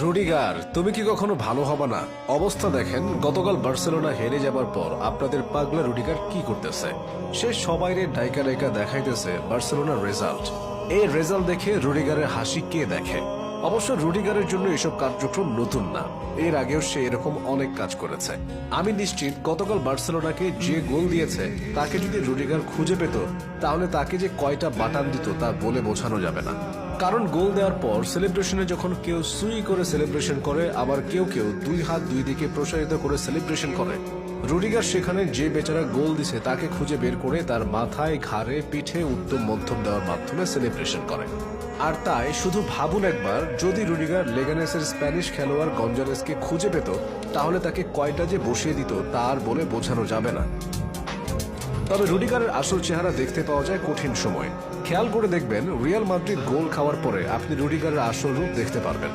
Rudiger, তুমি কি কখনো ভালো হবে না? অবস্থা দেখেন, গতকাল বার্সেলোনা হেরে যাবার পর আপনাদের পাগলা রুডিগার কি করতেছে? সে ডাইকা ডাইকা দেখাইতেছে বার্সেলোনার রেজাল্ট। এই রেজাল্ট দেখে রুডিগারের হাসি কে দেখে? অবশ্য রুডিগারের জন্য এসব কার্যক্রম নতুন না। এর আগেও সে এরকম অনেক কাজ করেছে। আমি নিশ্চিত গতকাল বার্সেলোনাকে যে গোল দিয়েছে, তাকে যদি রুডিগার খুঁজে পেত, তাহলে তাকে যে কয়টা বাটান দিত তা বলে বোঝানো যাবে না। কারণ গোল দেওয়ার পর সেলিব্রেশনে যখন কেউ সুই করে সেলিব্রেশন করে, আবার কেউ কেউ দুই হাত দুই দিকে প্রসারিত করে সেলিব্রেশন করে। রুডিগার সেখানে যে বেচারা গোল দিছে তাকে খুঁজে বের করে তার মাথায় ঘাড়ে, পিঠে উত্তম মধ্যম দেওয়ার মাধ্যমে সেলিব্রেশন করে। আর তাই শুধু ভাবুন একবার, যদি রুডিগার লেগানেসের স্প্যানিশ খেলোয়াড় গঞ্জালেসকে খুঁজে পেত, তাহলে তাকে কয়টা যে বসিয়ে দিত তার বলে বোঝানো যাবে না। তবে রুডিগারের আসল চেহারা দেখতে পাওয়া যায় কঠিন সময়ে। খেয়াল করে দেখবেন রিয়াল মাদ্রিদ গোল খাওয়ার পরে আপনি রুডিগারের আসল রূপ দেখতে পারবেন।